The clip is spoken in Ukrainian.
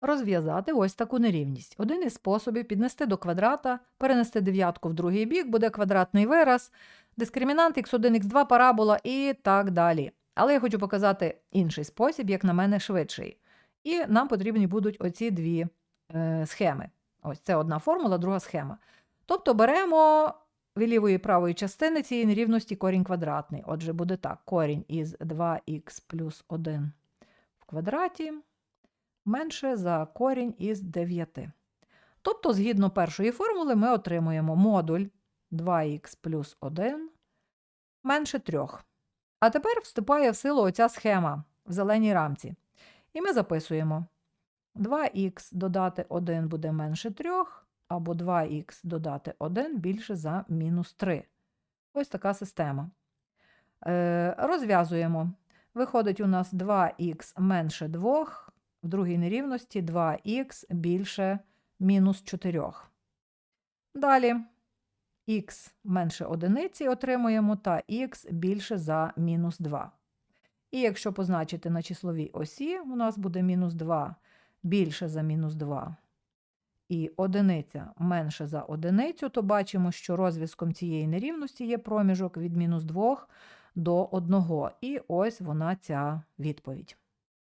розв'язати ось таку нерівність. Один із способів піднести до квадрата, перенести дев'ятку в другий бік, буде квадратний вираз, дискримінант x1, x2, парабола і так далі. Але я хочу показати інший спосіб, як на мене, швидший. І нам потрібні будуть оці дві е, схеми. Ось це одна формула, друга схема. Тобто беремо від лівої і правої частини цієї нерівності корінь квадратний. Отже, буде так: корінь із 2х плюс 1 в квадраті менше за корінь із 9. Тобто, згідно першої формули, ми отримуємо модуль 2х плюс 1 менше 3. А тепер вступає в силу оця схема в зеленій рамці. І ми записуємо 2х додати 1 буде менше 3, або 2х додати 1 більше за мінус 3. Ось така система. Е, розв'язуємо. Виходить у нас 2х менше 2, в другій нерівності 2х більше мінус 4. Далі х менше одиниці отримуємо та х більше за мінус 2. І якщо позначити на числовій осі, у нас буде мінус 2 більше за мінус 2 і одиниця менше за одиницю, то бачимо, що розв'язком цієї нерівності є проміжок від мінус 2 до 1. І ось вона ця відповідь.